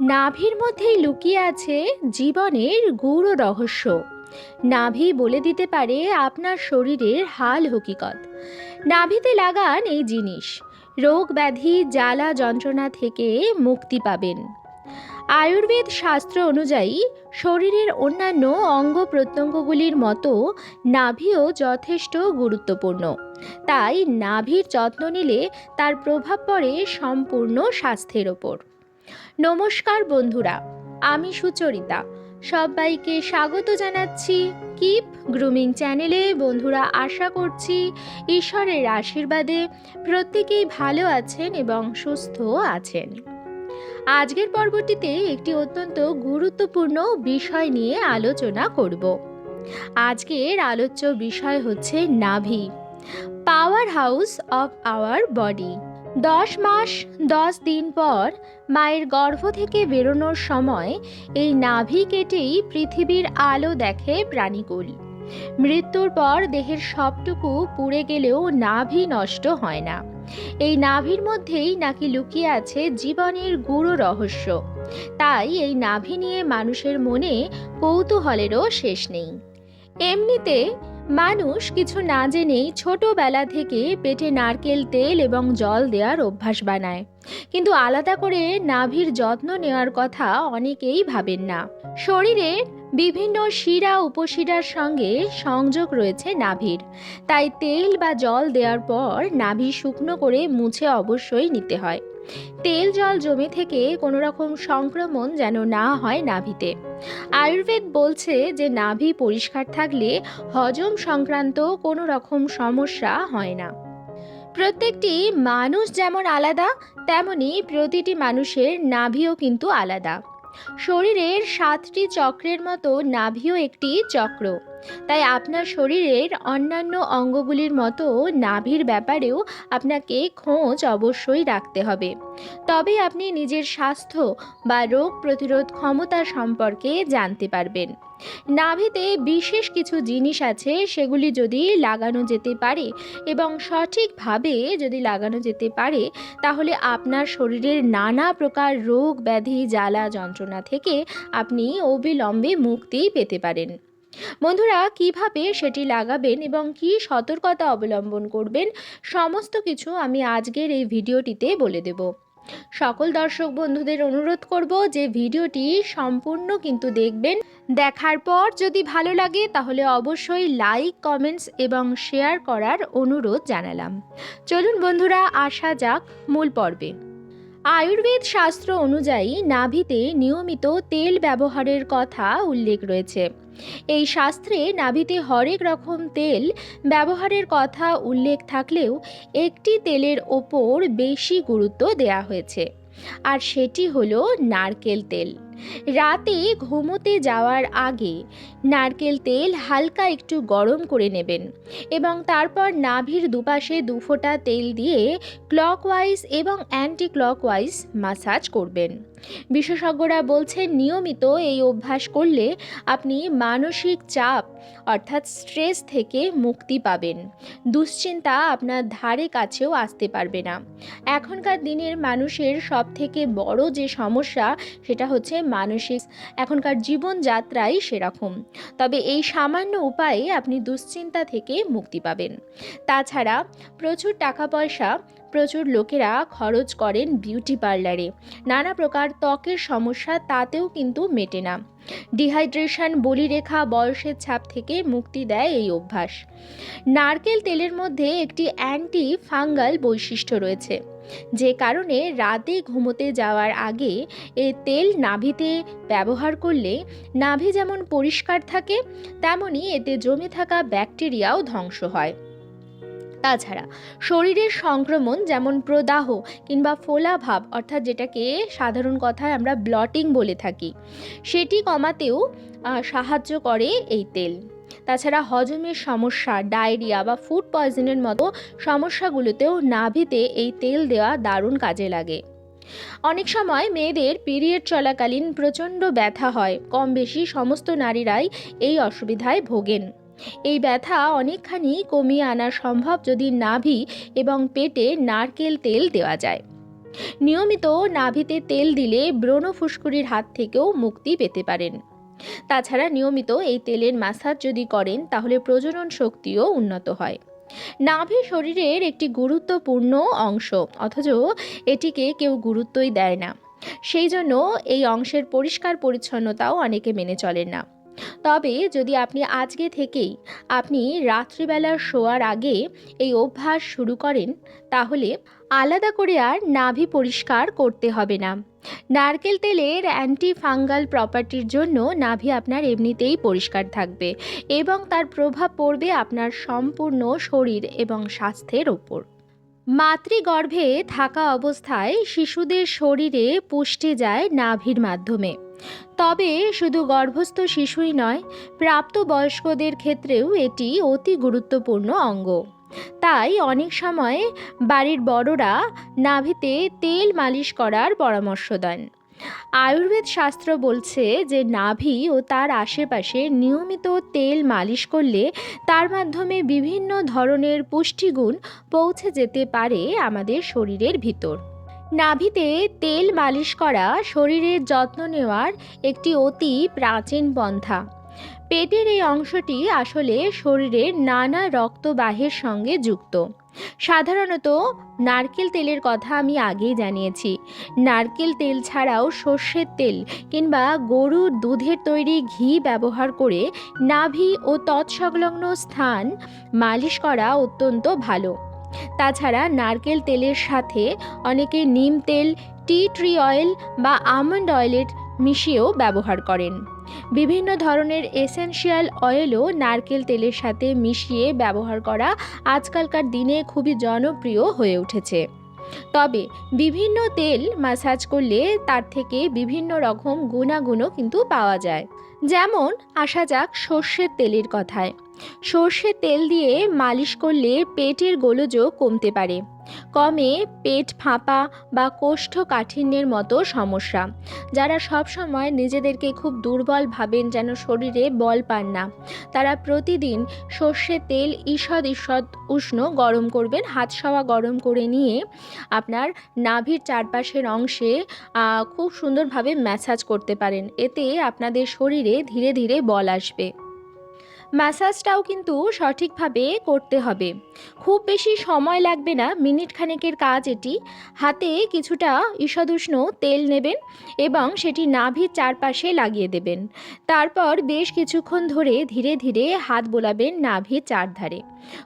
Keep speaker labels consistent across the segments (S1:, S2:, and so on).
S1: নাভির মধ্যেই লুকিয়ে আছে জীবনের গূঢ় রহস্য। নাভি বলে দিতে পারে আপনার শরীরের হাল হকিকত। নাভিতে লাগান এই জিনিস, রোগ ব্যাধি, জ্বালা যন্ত্রণা থেকে মুক্তি পাবেন। আয়ুর্বেদ শাস্ত্র অনুযায়ী শরীরের অন্যান্য অঙ্গ প্রত্যঙ্গগুলির মতো নাভিও যথেষ্ট গুরুত্বপূর্ণ। তাই নাভির যত্ন নিলে তার প্রভাব পড়ে সম্পূর্ণ স্বাস্থ্যের ওপর। নমস্কার বন্ধুরা, আমি সুচরিতা। সবাইকে স্বাগত জানাচ্ছি কিপ গ্রুমিং চ্যানেলে বন্ধুরা, আশা করছি ঈশ্বরের আশীর্বাদে প্রত্যেকেই ভালো আছেন এবং সুস্থ আছেন। আজকের পর্বটিতে একটি অত্যন্ত গুরুত্বপূর্ণ বিষয় নিয়ে আলোচনা করব। আজকের আলোচ্য বিষয় হচ্ছে নাভি power house of our body দশ মাস, দশ দিন পর মায়ের গর্ভ থেকে বেরোনোর সময় এই নাভি কেটেই পৃথিবীর আলো দেখে প্রাণীকুল। মৃত্যুর পর দেহের সবটুকু পুড়ে গেলেও নাভি নষ্ট হয় না। এই নাভির মধ্যেই নাকি লুকিয়ে আছে জীবনের গুরু রহস্য। তাই এই নাভি নিয়ে মানুষের মনে কৌতূহলেরও শেষ নেই। এমনিতে মানুষ কিছু না জেনেই ছোটবেলা থেকে পেটে নারকেল তেল এবং জল দেওয়ার অভ্যাস বানায়। কিন্তু আলাদা করে নাভির যত্ন নেওয়ার কথা অনেকেই ভাবেন না। শরীরের বিভিন্ন শিরা উপশিরার সঙ্গে সংযোগ রয়েছে নাভির। তাই তেল বা জল দেওয়ার পর নাভি শুকনো করে মুছে অবশ্যই নিতে হয়। তেল জল জমে থেকে কোনো রকম সংক্রমণ যেন না হয় নাভিতে। আয়ুর্বেদ বলছে যে নাভি পরিষ্কার থাকলে হজম সংক্রান্ত কোনো রকম সমস্যা হয় না। প্রত্যেকটি মানুষ যেমন আলাদা, তেমনি প্রতিটি মানুষের নাভিও কিন্তু আলাদা। শরীরের সাতটি চক্রের মতো নাভিও একটি চক্র। তাই আপনার শরীরের অন্যান্য অঙ্গগুলির মতো নাভির ব্যাপারেও আপনাকে খোঁজ অবশ্যই রাখতে হবে। তবে আপনি নিজের স্বাস্থ্য বা রোগ প্রতিরোধ ক্ষমতা সম্পর্কে জানতে পারবেন। নাভিতে বিশেষ কিছু জিনিস আছে সেগুলি যদি লাগানো যেতে পারে এবং সঠিকভাবে যদি লাগানো যেতে পারে, তাহলে আপনার শরীরের নানা প্রকার রোগ ব্যাধি, জ্বালা যন্ত্রণা থেকে আপনি অবিলম্বে মুক্তি পেতে পারেন। বন্ধুরা, কীভাবে সেটি লাগাবেন এবং কি সতর্কতা অবলম্বন করবেন, সমস্ত কিছু আমি আজকের এই ভিডিওটিতে বলে দেব। সকল দর্শক বন্ধুদের অনুরোধ করব যে ভিডিওটি সম্পূর্ণ কিন্তু দেখবেন। দেখার পর যদি ভালো লাগে, তাহলে অবশ্যই লাইক, কমেন্টস এবং শেয়ার করার অনুরোধ জানালাম। চলুন বন্ধুরা, আসা যাক মূল পর্বে। আয়ুর্বেদ শাস্ত্র অনুযায়ী নাভিতে নিয়মিত তেল ব্যবহারের কথা উল্লেখ রয়েছে। এই শাস্ত্রে নাভিতে হরেক রকম তেল ব্যবহারের কথা উল্লেখ থাকলেও একটি তেলের ওপর বেশি গুরুত্ব দেয়া হয়েছে। আর সেটি হলো নারকেল তেল। রাতে ঘুমোতে যাওয়ার আগে নারকেল তেল হালকা একটু গরম করে নেবেন এবং তারপর নাভির দুপাশে দু ফোঁটা তেল দিয়ে ক্লকওয়াইজ এবং অ্যান্টি ক্লকওয়াইজ মাসাজ করবেন। বিশেষজ্ঞরা বলছেন নিয়মিত এই অভ্যাস করলে আপনি মানসিক চাপ অর্থাৎ স্ট্রেস থেকে মুক্তি পাবেন। দুশ্চিন্তা আপনার ধারে কাছেও আসতে পারবে না। এখনকার দিনের মানুষের সব থেকে বড় যে সমস্যা সেটা হচ্ছে মানসিক এখনকার জীবনযাত্রাই সেরকম। তবে এই সামান্য উপায়ে আপনি দুশ্চিন্তা থেকে মুক্তি পাবেন। তাছাড়া প্রচুর টাকা পয়সা প্রচুর লোকেরা খরচ করেন বিউটি পার্লারে নানা প্রকার ত্বকের সমস্যা তাতেও কিন্তু মেটে না। ডিহাইড্রেশন বলিরেখা, বয়সের ছাপ থেকে মুক্তি দেয় এই অভ্যাস। নারকেল তেলের মধ্যে একটি অ্যান্টি ফাঙ্গাল বৈশিষ্ট্য রয়েছে। যে কারণে রাতে ঘুমোতে যাওয়ার আগে এ তেল নাভিতে ব্যবহার করলে নাভি যেমন পরিষ্কার থাকে তেমনই এতে জমে থাকা ব্যাকটেরিয়াও ধ্বংস হয়। তাছাড়া শরীরের সংক্রমণ যেমন প্রদাহ কিংবা ফোলাভাব অর্থাৎ যেটাকে সাধারণ কথায় আমরা ব্লটিং বলে থাকি, সেটি কমাতেও সাহায্য করে এই তেল। তাছাড়া হজমের সমস্যা, ডায়রিয়া বা ফুড পয়জনের মতো সমস্যাগুলোতেও নাভিতে এই তেল দেওয়া দারুণ কাজে লাগে। অনেক সময় মেয়েদের পিরিয়ড চলাকালীন প্রচণ্ড ব্যথা হয় কম বেশি সমস্ত নারীরাই এই অসুবিধায় ভোগেন। এই ব্যথা অনেকখানি কমিয়ে আনা সম্ভব যদি নাভি এবং পেটে নারকেল তেল দেওয়া যায়। নিয়মিত নাভিতে তেল দিলে ব্রণ ফুসকুড়ির হাত থেকেও মুক্তি পেতে পারেন। তাছাড়া নিয়মিত এই তেলের মাসাজ যদি করেন, তাহলে প্রজনন শক্তিও উন্নত হয়। নাভি শরীরের একটি গুরুত্বপূর্ণ অংশ, অথচ এটিকে কেউ গুরুত্বই দেয় না। সেই জন্য এই অংশের পরিষ্কার পরিচ্ছন্নতাও অনেকে মেনে চলেন না। তবে যদি আপনি আজকে থেকেই আপনি রাত্রিবেলা শোয়ার আগে এই অভ্যাস শুরু করেন, তাহলে আলাদা করে আর নাভি পরিষ্কার করতে হবে না। নারকেল তেলের অ্যান্টি ফাঙ্গাল প্রপার্টির জন্য নাভি আপনার এমনিতেই পরিষ্কার থাকবে এবং তার প্রভাব পড়বে আপনার সম্পূর্ণ শরীর এবং স্বাস্থ্যের ওপর। মাতৃগর্ভে থাকা অবস্থায় শিশুদের শরীরে পুষ্টি যায় নাভির মাধ্যমে। তবে শুধু গর্ভস্থ শিশুই নয়, প্রাপ্তবয়স্কদের ক্ষেত্রেও এটি অতি গুরুত্বপূর্ণ অঙ্গ। তাই অনেক সময় বাড়ির বড়রা নাভিতে তেল মালিশ করার পরামর্শ দেন। আয়ুর্বেদ শাস্ত্র বলছে যে নাভি ও তার আশেপাশে নিয়মিত তেল মালিশ করলে তার মাধ্যমে বিভিন্ন ধরনের পুষ্টিগুণ পৌঁছে যেতে পারে আমাদের শরীরের ভিতর। নাভিতে তেল মালিশ করা শরীরের যত্ন নেওয়ার একটি অতি প্রাচীন পন্থা। পেটের এই অংশটি আসলে শরীরের নানা রক্তবাহের সঙ্গে যুক্ত। সাধারণত নারকেল তেলের কথা আমি আগেই জানিয়েছি। নারকেল তেল ছাড়াও সর্ষের তেল কিংবা গরুর দুধের তৈরি ঘি ব্যবহার করে নাভি ও তৎসংলগ্ন স্থান মালিশ করা অত্যন্ত ভালো। তাছাড়া নারকেল তেলের সাথে অনেকে নিম তেল, টি ট্রি অয়েল বা আমন্ড অয়েলের মিশিয়েও ব্যবহার করেন। বিভিন্ন ধরনের এসেনশিয়াল অয়েলও নারকেল তেলের সাথে মিশিয়ে ব্যবহার করা আজকালকার দিনে খুবই জনপ্রিয় হয়ে উঠেছে। তবে বিভিন্ন তেল মাসাজ করলে তার থেকে বিভিন্ন রকম গুণাগুণও কিন্তু পাওয়া যায়। যেমন, আসা যাক সর্ষের তেলের কথায়। সর্ষের তেল দিয়ে মালিশ করলে পেটের গোলযোগ কমতে পারে। কমে পেট ফাঁপা বা কোষ্ঠকাঠিন্যের মতো সমস্যা, যারা সব সময় নিজেদেরকে খুব দুর্বল ভাবেন যেন শরীরে বল পান না। তারা প্রতিদিন সর্ষের তেল ঈষৎ ঈষৎ উষ্ণ গরম করবেন, হাত সওয়া গরম করে নিয়ে আপনার নাভির চারপাশের অংশে খুব সুন্দরভাবে ম্যাসাজ করতে পারেন। এতে আপনাদের শরীরে ধীরে ধীরে বল আসবে। ম্যাসাজটাও কিন্তু সঠিকভাবে করতে হবে। খুব বেশি সময় লাগবে না, মিনিট খানেকের কাজ এটি। হাতে কিছুটা ঈষদুষ্ণ তেল নেবেন এবং সেটি নাভির চারপাশে লাগিয়ে দেবেন। তারপর বেশ কিছুক্ষণ ধরে ধীরে ধীরে হাত বোলাবেন নাভির চারধারে।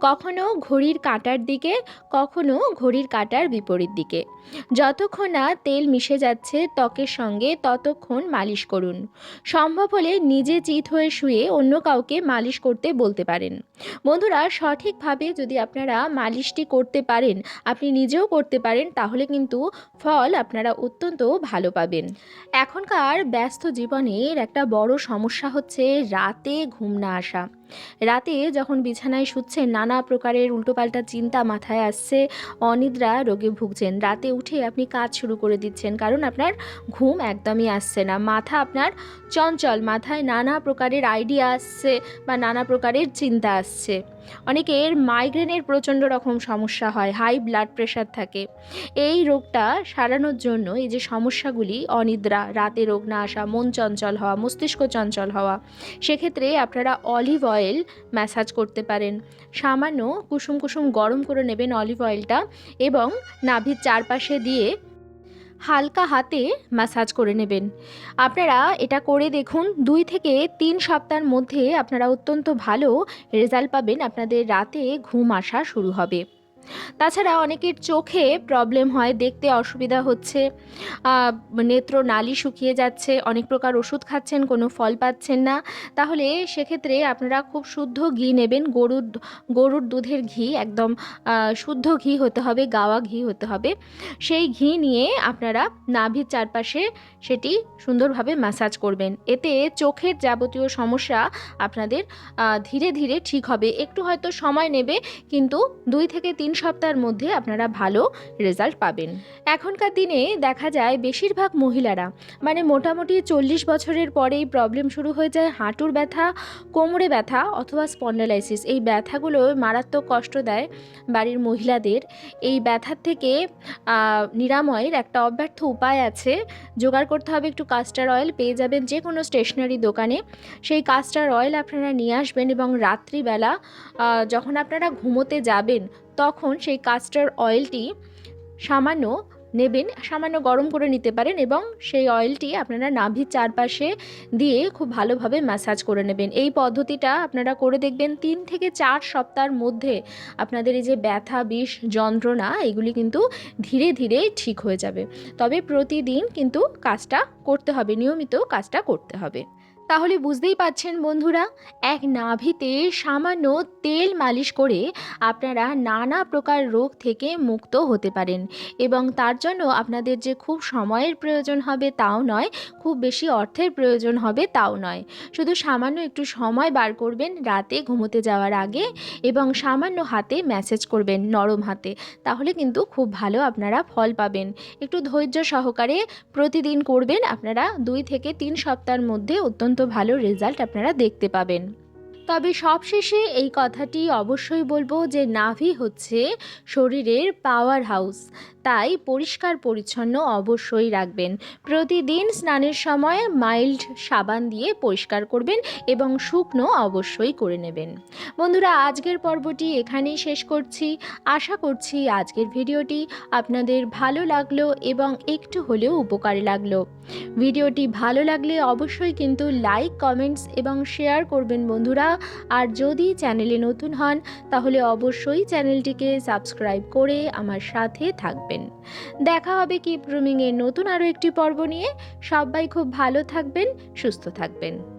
S1: কখনো ঘড়ির কাঁটার দিকে, কখনো ঘড়ির কাঁটার বিপরীত দিকে। যতক্ষণ না তেল মিশে যাচ্ছে ত্বকের সঙ্গে, ততক্ষণ মালিশ করুন। সম্ভব হলে নিজে চিত হয়ে শুয়ে অন্য কাউকে মালিশ করতে বলতে পারেন। বন্ধুরা, সঠিকভাবে যদি আপনারা মালিশটি করতে পারেন, আপনি নিজেও করতে পারেন, তাহলে কিন্তু ফল আপনারা অত্যন্ত ভালো পাবেন। এখনকার ব্যস্ত জীবনের একটা বড় সমস্যা হচ্ছে রাতে ঘুম না আসা। রাতে যখন বিছানায় শুচ্ছেন নানা প্রকারের উল্টোপাল্টা চিন্তা মাথায় আসছে। অনিদ্রা রোগে ভুগছেন। রাতে উঠে আপনি কাজ শুরু করে দিচ্ছেন, কারণ আপনার ঘুম একদমই আসছে না। মাথা আপনার চঞ্চল, মাথায় নানা প্রকারের আইডিয়া আসছে বা নানা প্রকারের চিন্তা আসছে। অনেকের মাইগ্রেনের প্রচণ্ড রকম সমস্যা হয় হাই ব্লাড প্রেশার থাকে। এই রোগটা সারানোর জন্য এই যে সমস্যাগুলি, অনিদ্রা, রাতে রোগ না আসা, মন চঞ্চল হওয়া, মস্তিষ্ক চঞ্চল হওয়া, সেক্ষেত্রে আপনারা অলিভ অয়েল ম্যাসাজ করতে পারেন। সামান্য কুসুম কুসুম গরম করে নেবেন অলিভ অয়েলটা এবং নাভির চারপাশে দিয়ে হালকা হাতে ম্যাসাজ করে নেবেন। আপনারা এটা করে দেখুন, দুই থেকে তিন সপ্তাহের মধ্যে আপনারা অত্যন্ত ভালো রেজাল্ট পাবেন। আপনাদের রাতে ঘুম আসা শুরু হবে। তাছাড়া অনেকের চোখে প্রবলেম হয়, দেখতে অসুবিধা হচ্ছে নেত্র নালি শুকিয়ে যাচ্ছে, অনেক প্রকার ওষুধ খাচ্ছেন, কোনো ফল পাচ্ছেন না, তাহলে সেক্ষেত্রে আপনারা খুব শুদ্ধ ঘি নেবেন, গরুর গরুর দুধের ঘি একদম শুদ্ধ ঘি হতে হবে, গাওয়া ঘি হতে হবে, সেই ঘি নিয়ে আপনারা নাভির চারপাশে সেটি সুন্দরভাবে ম্যাসাজ করবেন, এতে চোখের যাবতীয় সমস্যা আপনাদের ধীরে ধীরে ঠিক হবে, একটু হয়তো সময় নেবে, কিন্তু দুই থেকে তিন সপ্তাহের মধ্যে আপনারা ভালো রেজাল্ট পাবেন। এখনকার দিনে দেখা যায় বেশিরভাগ মহিলারা মানে মোটামুটি চল্লিশ বছরের পরেই প্রবলেম শুরু হয়ে যায় হাঁটুর ব্যথা, কোমরে ব্যথা অথবা স্পন্ডালাইসিস এই ব্যথাগুলো মারাত্মক কষ্ট দেয় বাড়ির মহিলাদের। এই ব্যথার থেকে নিরাময়ের একটা অব্যর্থ উপায় আছে। জোগাড় করতে হবে একটু কাস্টার অয়েল পেয়ে যাবেন যে কোনো স্টেশনারি দোকানে। সেই কাস্টার অয়েল আপনারা নিয়ে আসবেন এবং রাত্রিবেলা যখন আপনারা ঘুমোতে যাবেন তখন সেই কাস্টার অয়েলটি সামান্য নেবেন, সামান্য গরম করে নিতে পারেন এবং সেই অয়েলটি আপনারা নাভির চারপাশে দিয়ে খুব ভালোভাবে ম্যাসাজ করে নেবেন। এই পদ্ধতিটা আপনারা করে দেখবেন তিন থেকে চার সপ্তাহের মধ্যে আপনাদের এই যে ব্যথা, বিষ, যন্ত্রণা, এগুলি কিন্তু ধীরে ধীরে ঠিক হয়ে যাবে। তবে প্রতিদিন কিন্তু কাজটা করতে হবে, নিয়মিত কাজটা করতে হবে। তাহলে বুঝতেই পাচ্ছেন বন্ধুরা, এক নাভিতে সামান্য তেল মালিশ করে আপনারা নানা প্রকার রোগ থেকে মুক্ত হতে পারেন এবং তার জন্য আপনাদের যে খুব সময়ের প্রয়োজন হবে তাও নয়, খুব বেশি অর্থের প্রয়োজন হবে তাও নয়। শুধু সামান্য একটু সময় বার করবেন রাতে ঘুমোতে যাওয়ার আগে এবং সামান্য হাতে ম্যাসেজ করবেন নরম হাতে, তাহলে কিন্তু খুব ভালো আপনারা ফল পাবেন। একটু ধৈর্য সহকারে প্রতিদিন করবেন আপনারা দুই থেকে তিন সপ্তাহের মধ্যে অত্যন্ত ভালো রেজাল্ট আপনারা দেখতে পাবেন। তবে সবশেষে এই কথাটি অবশ্যই বলব যে নাভি হচ্ছে শরীরের পাওয়ার হাউস তাই পরিষ্কার পরিচ্ছন্ন অবশ্যই রাখবেন। প্রতিদিন স্নানের সময় মাইল্ড সাবান দিয়ে পরিষ্কার করবেন এবং শুকনো অবশ্যই করে নেবেন। বন্ধুরা, আজকের পর্বটি এখানেই শেষ করছি। আশা করছি আজকের ভিডিওটি আপনাদের ভালো লাগল এবং একটু হলেও উপকারে লাগল। ভিডিওটি ভালো লাগলে অবশ্যই কিন্তু লাইক কমেন্টস এবং শেয়ার করবেন বন্ধুরা। আর যদি চ্যানেলে নতুন হন, তাহলে অবশ্যই চ্যানেলটিকে সাবস্ক্রাইব করে আমার সাথে থাকবেন। দেখা হবে কিপ রুমিংয়ের নতুন আরও একটি পর্ব নিয়ে। সবাই খুব ভালো থাকবেন, সুস্থ থাকবেন।